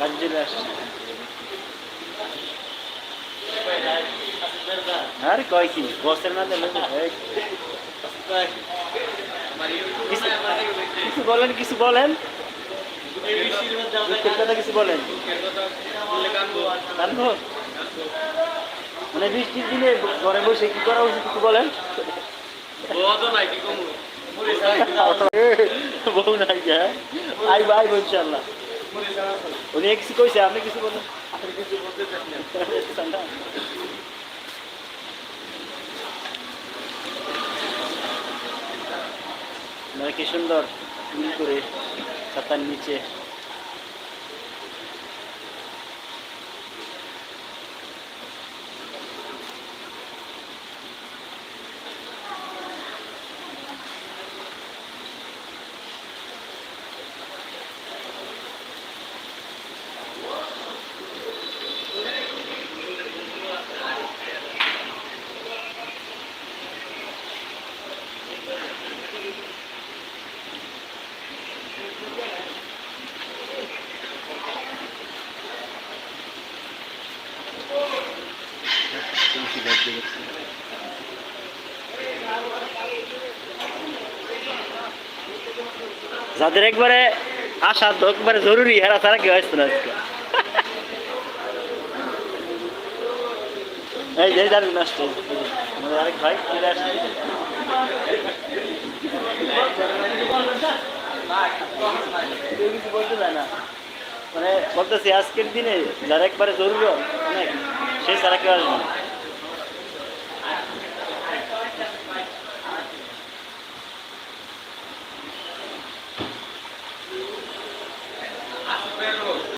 কাজ চলে আসছে আরে কয় কি? বসের না দিলে কিছু- বলেন কিছু বলেন। কথা কিছু বলেন। মানে বৃষ্টির দিনে ঘরে বসে কি করা উচিত কিছু বলেন। বউ নাই আইব আইব ইনশাল্লাহ উনি কিছু কইছে আপনি কিছু বলেন না। মানে কি সুন্দর করে ছাতার নিচে যাদের একবারে আসা তো একবারে জরুরি, হেরা ছাড়া কেউ আসতো না আরেক না মানে বলতেছি, আজকের দিনে যারা একবারে জরুরি অনেক সেই ছাড়া কেউ আসবে না। perros.